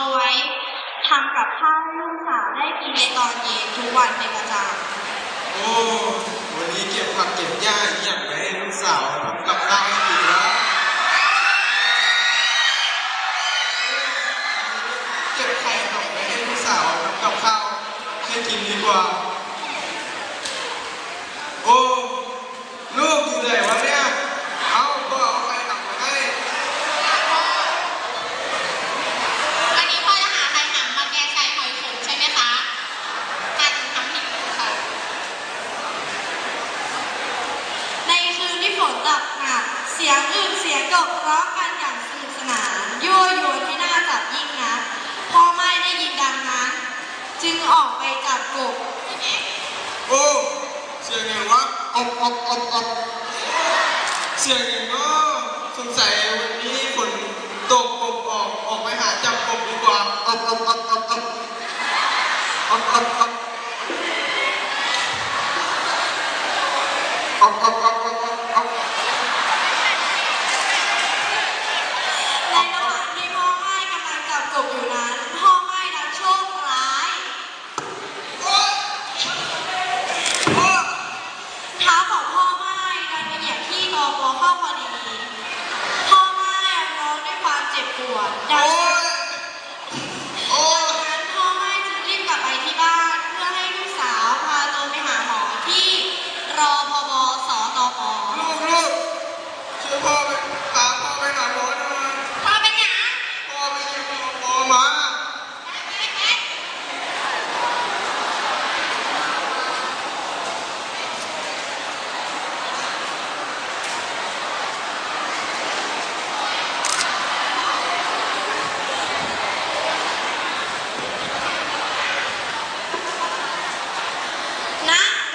เอาไว้ทำกับข้าวให้ลูกสาวได้กินในตอนเย็นทุกวันเป็นประจโอ้ วันนี้เก็บผักเก็บหญ้าอีกอย่างไปให้ลูกสาวทำกับข้าวให้กินแล้วเก็บไข่ดอกไปให้ลูกสาวทำกับข้าวให้กินดีกว่า โอ้ลูกอยู่ไหนวะเนี่ย เอาก็เอาไข่ดอกมาให้ วันนี้พ่อจะหาใครหำมาแกงไก่หอยขมใช่ไหมคะการทำผิดค่ะำในคืนที่ฝนตกหนักเสียง ดกร้องกันอย่างสนุกสนานยั่วยวนให้หน้าจับยิ่งนะพ่อไม่ได้ยินดังนั้น จึงออกไปจับกบโอ้เสียงไงวะอบอบอบอบเสียงไงเนาะสงสัย ที่อปอเข้าพอดีพ่อแม่ร้องด้วยความเจ็บปวดดัง โอ๊ยโอ๊ย นั้นพ่อไม้จึงรีบกลับไปที่บ้านเพื่อให้ลูกสาวพาตัวไปหาหมอที่รอพบสตป ลูกลูกช่วยพ่อไปพาพ่อไปหาหมอหน่อย พ่อเป็นหยัง พ่อไปเยี่ยมหมอมา ณ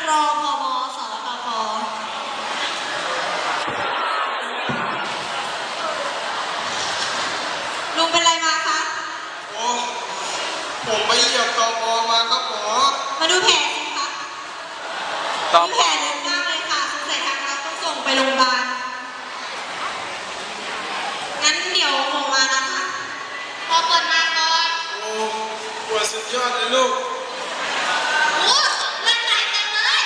รอพบสตปลุงเป็นไรมาคะ โอ้ ผมไปเหยียบตอปอมาครับหมอมาดูแผลสิคะต่อมีแผลลึกมากเลยค่ะสงสัยทางเราต้องส่งไปโรงพยาบาล งั้นเดี๋ยวหมอมานะคะพอเปิดมาก่อนโอ้ปวดสุดยอดเลยลูก โอ้เลือดไหลเต็มเลย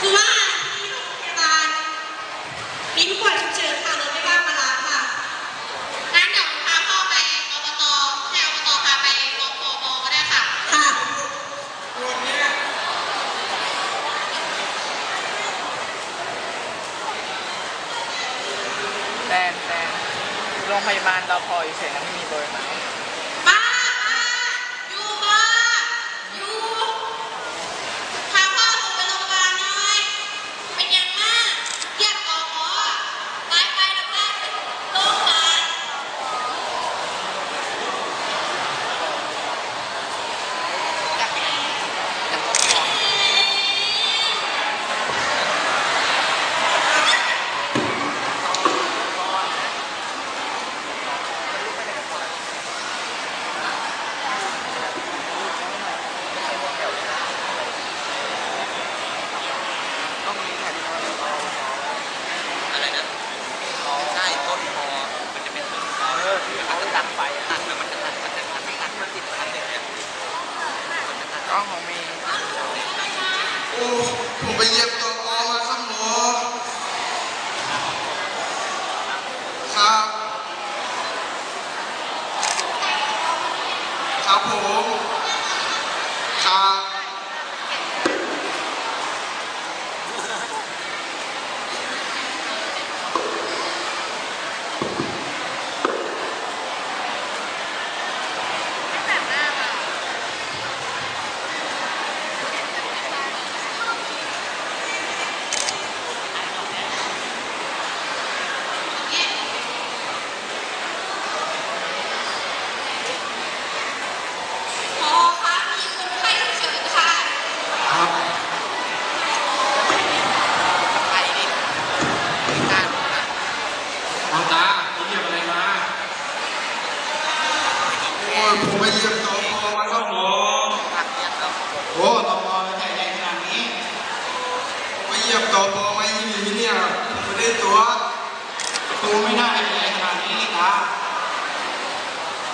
คือว่าที่โรงพยาบาลมีผู้ป่วยฉุกเฉินค่ะรถไม่ว่างมารับค่ะ งั้นเดี๋ยวพาพ่อไปอบตให้อบตพาไปกปปก็ได้ค่ะ ค่ะ วันเนี้ย แตนแตนโรง พออยู่เฉยนะไม่มีเบอร์ไหม O banheiro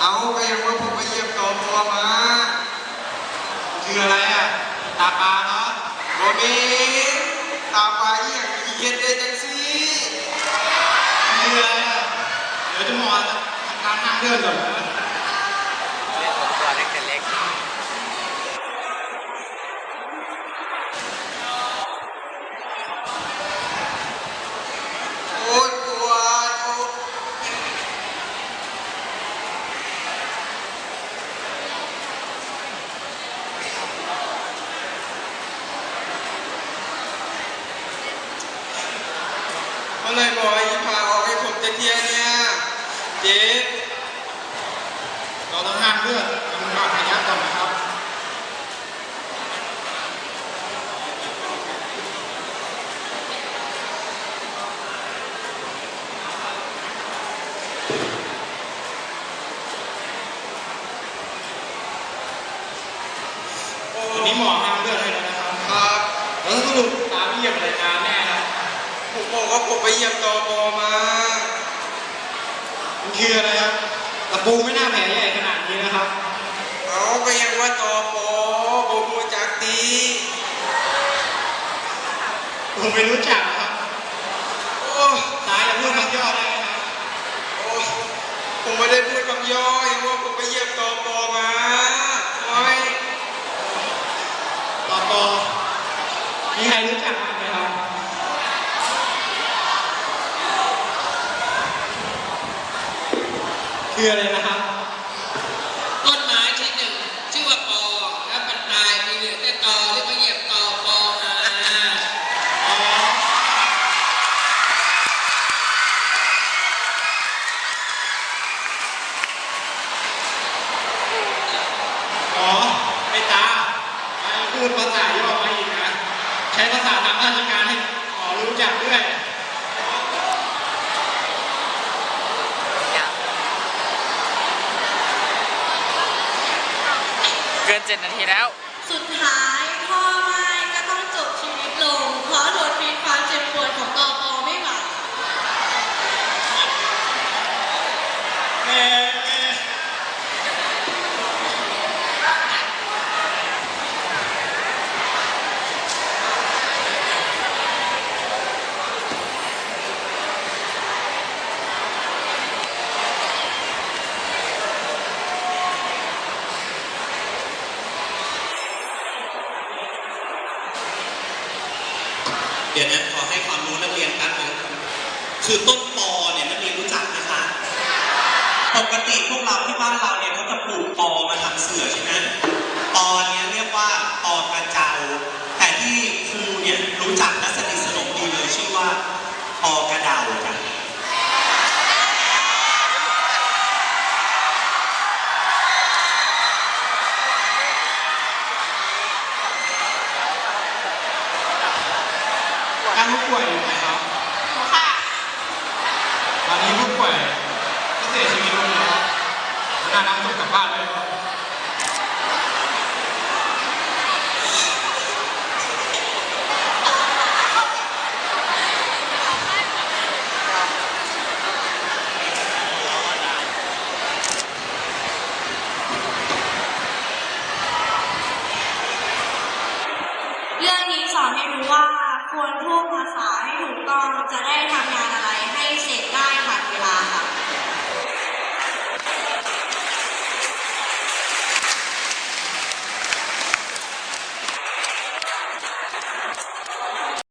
เอาก็ยังว่าผมไปเยี่ยมตอตัวมาคืออะไรอะตาปลาเนาะโมเมนตาปลาอีหยังขี้เกียจได้จังสิคืออะไรอะเดี๋ยวจะมอทำการห้างเรื่องก่อนนะ เล่นผมตัวเล็กแต่เล็ก โอ้ยปวดโอ้เมื่อไหรบอกให้พาออกให้ผมจะเทียเนี่ย เจ๊ เราต้องห้างเรื่องทำการพยักก่อนนะครับโอ้วันนี้หมอห้ามเลือดให้แล้วนะครับครับแล้วสรุปตามเยี่ยมรายการแน่ครับผมบอกว่าผมไปเยี่ยมตอพอมามันคืออะไรครับตะปูไม่น่าแผลใหญ่ขนาดนี้นะครับ เอาก็ยังว่าตอพอผมรู้ จักดีผมไม่รู้จักครับ โอ้ตายแล้วพูดคำย่อได้ไหมครับโอ้ผมไม่ได้พูดคำย่อยังว่าผมไปเยี่ยมตอพอมาโอ้ยตอต่อมีใครรู้จักไหมครับคืออะไรนะครับ ต้นไม้ชนิดหนึ่ง ชื่อว่าปอแล้วมันตายมีเหลือแต่ตอที่มาเหยียบตอปอมา อ๋อ อ๋อไอ้ตาไอ้พูดภาษาย่อมาอีกนะ ใช้ภาษา ทางราชการให้อ๋อรู้จักด้วยเกินเจ็ดนาทีแล้ว สุดท้ายพ่อไม่ก็ต้องจบชีวิตลงเพราะทนฟีความเจ็บปวดของตอปอไม่ไหว แม่ เดี๋ยวนะขอให้ความรู้นักเรียนแป๊บนึงคือต้นปอเนี่ยนักเรียนรู้จักไหมคะ ปกติพวกเราที่บ้านเราเนี่ยเขาจะปลูกปอมาทำเสือใช่ไหม ป่วไหมครับ ค่ะตอนนี้ผู้ป่วยที่เสียชีวิตลงแล้วน่ารับส่งกลับบ้านเลยครัเรื่องนี้สอนให้รู้ว่า ควรพูดภาษาให้ถูกต้องจะได้ทำงานอะไรให้เสร็จได้ทันเวลาค่ะ